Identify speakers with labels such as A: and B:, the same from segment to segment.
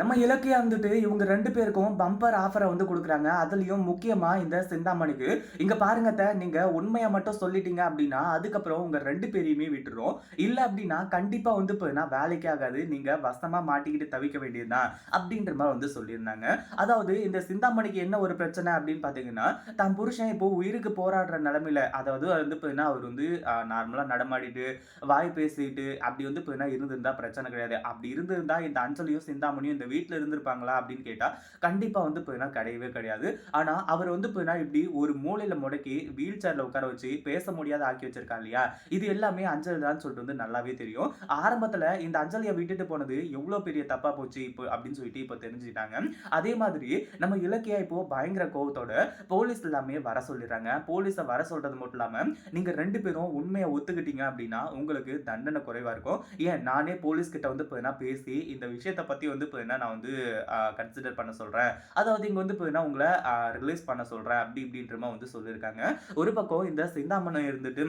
A: நம்ம இலக்கியா வந்துட்டு இவங்க ரெண்டு பேருக்கும் பம்பர் ஆஃபரை வந்து கொடுக்குறாங்க. அதுலேயும் முக்கியமாக இந்த சிந்தாமணிக்கு இங்கே பாருங்க நீங்கள் உண்மையை மட்டும் சொல்லிட்டீங்க அப்படின்னா அதுக்கப்புறம் உங்கள் ரெண்டு பேரையுமே விட்டுரும் இல்லை அப்படின்னா கண்டிப்பாக வந்து போயினா வேலைக்கு ஆகாது. நீங்கள் வசமாக மாட்டிக்கிட்டு தவிக்க வேண்டியதுதான். அப்படின்ற மாதிரி வந்து சொல்லியிருந்தாங்க. அதாவது இந்த சிந்தாமணிக்கு என்ன ஒரு பிரச்சனை அப்படின்னு பார்த்தீங்கன்னா தன் புருஷன் இப்போ உயிருக்கு போராடுற நிலமையில அதாவது வந்து போயினா அவர் வந்து நார்மலாக நடமாடிட்டு வாய் பேசிட்டு அப்படி வந்து போயினா இருந்திருந்தா பிரச்சனை கிடையாது. அப்படி இருந்திருந்தா இந்த அஞ்சலியும் சிந்தாமணியும் இந்த வீட்டில் இருந்திருப்பாங்களா அப்படின்னு கேட்டால் கண்டிப்பாக வந்து போயினா கிடையவே கிடையாது. ஆனால் அவர் வந்து போயினா இப்படி ஒரு மூலையில் முடக்கி வீல் சேரில் உட்கார வச்சு பேச முடியாத ஆக்கி வச்சிருக்கா இல்லையா? இது எல்லாமே அஞ்சலி தான் சொல்லிட்டு வந்து நல்லாவே தெரியும். ஆரம்பத்தில் இந்த அஞ்சலியை விட்டுட்டு போனது எவ்வளோ பெரிய தப்பாக போச்சு இப்போ அப்படின்னு சொல்லிட்டு இப்போ தெரிஞ்சுக்கிட்டாங்க. அதே மாதிரி நம்ம இலக்கியா இப்போ பயங்கர கோவத்தோட போலீஸ் எல்லாமே வர சொல்லிடுறாங்க. போலீஸை வர சொல்றது மட்டும் இல்லாமல் நீங்கள் ரெண்டு பேரும் உண்மையை ஒத்துக்கிட்டீங்க அப்படின்னா உங்களுக்கு தண்டனை குறைவாக இருக்கும். ஏன்? நானே போலீஸ் கிட்ட வந்து போயினா பேசி இந்த விஷயத்தை பற்றி வந்து நான் வந்து கன்சிடர் பண்ண சொல்கிறேன் அதாவது இங்கே வந்து போயினா உங்களை ரிலீஸ் பண்ண சொல்கிறேன் அப்படி இப்படின்றமா வந்து சொல்லியிருக்காங்க. ஒரு பக்கம் இந்த சிந்தாமணம் இருந்துட்டு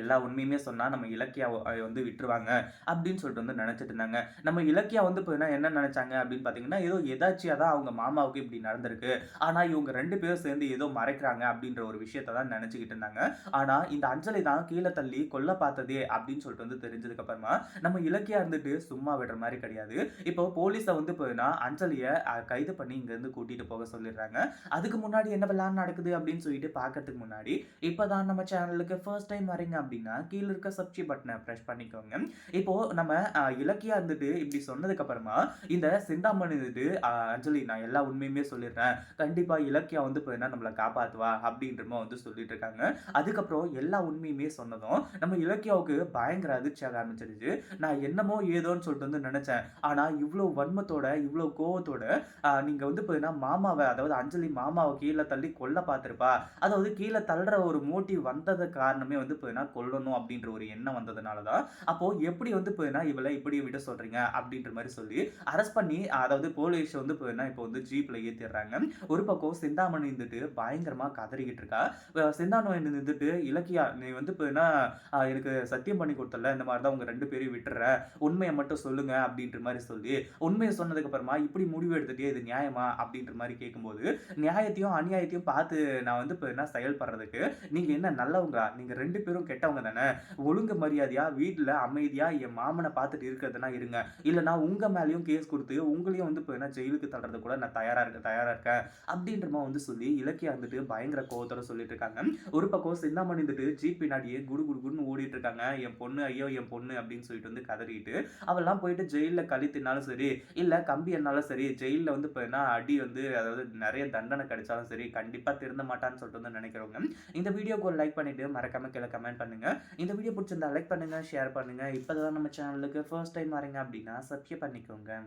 A: எல்லா உண்மையுமே சொன்னால் நம்ம இலக்கியா வந்து விட்டுருவாங்க அப்படின்னு சொல்லிட்டு வந்து நினச்சிட்டு இருந்தாங்க. நம்ம இலக்கியா வந்து போயினா என்ன நினச்சாங்க அப்படின்னு பார்த்தீங்கன்னா ஏதோ எதாச்சியாக தான் அவங்க மாமாவுக்கு இப்படி நடந்திருக்கு. ஆனால் இவங்க ரெண்டு பேரும் சேர்ந்து ஏதோ மறைக்கிறாங்க அப்படின்ற ஒரு விஷயத்த தான் நினச்சிக்கிட்டு இருந்தாங்க. ஆனால் இந்த அஞ்சலி தான் கீழே தள்ளி கொல்ல பார்த்ததே அப்படின்னு சொல்லிட்டு வந்து தெரிஞ்சதுக்கப்புறமா நம்ம இலக்கியா இருந்துட்டு சும்மா விடுற மாதிரி கிடையாது. இப்போ போலீஸை வந்து போயினா அஞ்சலியை கைது பண்ணி இங்கேருந்து கூட்டிகிட்டு போக சொல்லிடுறாங்க. அதுக்கு முன்னாடி என்ன விளான் நடக்குது அப்படின்னு சொல்லிட்டு பார்க்கறதுக்கு முன்னாடி இப்போ தான் நம்ம சேனலுக்கு ஃபர்ஸ்ட் டைம் வரீங்க அப்படின்னா கீழே இருக்க சப்ஸ்டி பட்டனை ப்ரெஸ் பண்ணிக்கோங்க. இப்போ நம்ம இலக்கியா இருந்துட்டு இப்படி சொன்னதுக்கப்புறமா இந்த சிந்தாமணி இருந்துட்டு அஞ்சலி நான் எல்லா உண்மையுமே சொல்லிடுறேன். கண்டிப்பாக இலக்கியா வந்து போயினா நம்மளை காப்பாற்றுவா அப்படின்றமா வந்து சொல்லிட்டு இருக்காங்க. அதுக்கப்புறம் எல்லா உண்மையுமே சொன்னதும் நம்ம இலக்கியாவுக்கு பயங்கர அதிர்ச்சியாக ஆரம்பிச்சிருச்சு. நான் என்னமோ ஏதோன்னு சொல்லிட்டு வந்து நினச்சேன். ஆனால் இவ்வளோ வன்மத்தோட இவ்வளோ கோவத்தோட நீங்கள் வந்து போயினா மாமாவை அதாவது அஞ்சலி மாமாவை கீழே தள்ளி கொல்ல பார்த்துருப்பா. அதாவது கீழே தள்ளுற ஒரு மோட்டிவ் வந்தது காரணமே வந்து போயினா கொல்லணும் அப்படின்ற ஒரு எண்ணம் வந்ததுனால தான் அப்போ எப்படி வந்து போயினா இவளை இப்படி விட சொல்றீங்க அப்படின்ற மாதிரி சொல்லி அரெஸ்ட் பண்ணி அதாவது போலீஸ் வந்து போயினா இப்போ வந்து ஜீப்ல ஏத்திடுறாங்க. ஒரு பக்கம் சிந்தாமணி இருந்துட்டு பயங்கரமா கதறிக்கிட்டு இருக்கா. சிந்தாமணி இருந்துட்டு இலக்கியா நீ வந்து போயினா எனக்கு சத்தியம் பண்ணி கொடுத்தல இந்த மாதிரி தான் உங்க ரெண்டு பேரையும் விட்டுற. உண்மையை மட்டும் சொல்லுங்க அப்படின்ற மாதிரி சொல்லி உண்மையை சொன்னதுக்கு அப்புறமா இப்படி முடிவு எடுத்துட்டே இது நியாயமா? அப்படின்ற மாதிரி கேட்கும்போது நியாயத்தையும் அநியாயத்தையும் பார்த்து நான் வந்து இப்போ என்ன செயல்படுறதுக்கு நீங்க என்ன நல்லவங்க நீங்க ரெண்டு பேரும் கெட்டவங்க தானே? ஒழுங்கு மரியாதையா வீட்டில் அமைதியா என் மாமனை பார்த்துட்டு இருக்கிறதுனா இருங்க. இல்லைன்னா உங்க மேலேயும் கேஸ் கொடுத்து உங்களையும் வந்து இப்போ என்ன ஜெயிலுக்கு தள்ளுறது கூட நான் தயாரா இருக்க தயாரா இருக்கேன். அப்படின்ற மாதிரி வந்து சொல்லி இலக்கியா வந்துட்டு பயங்கர கோவத்தோட சொல்லிட்டு இருக்காங்க ஒரு பக்கம் சிந்தாமணி இருந்துட்டு ஜீப் பின்னாடியே குடு குடு குடுன்னு ஓடிட்டு இருக்காங்க. என் பொண்ணு ஐயோ என் பொண்ணு அப்படின்னு சொல்லிட்டு வந்து கதறிட்டு அவெல்லாம் போயிட்டு ஜெயிலில் களி தின்னாலும் சரி இல்லை கம்பி என்னாலும் சரி ஜெயிலில் வந்து இப்போ என்ன அடி வந்து அதாவது நிறைய தண்டனை கிடைச்சாலும் சரி கண்டிப்பாக திருந்த மாட்டான்னு சொல்லிட்டு வந்து நினைக்கிறவங்க இந்த வீடியோக்கு ஒரு லைக் பண்ணிட்டு மறக்காம கீழே கமெண்ட் பண்ணுங்க. இந்த வீடியோ பிடிச்சிருந்தா லைக் பண்ணுங்க ஷேர் பண்ணுங்க. இப்போதான் நம்ம சேனலுக்கு ஃபர்ஸ்ட் டைம் வரீங்க அப்படின்னா சப்ஸ்கிரைப் பண்ணிக்கோங்க.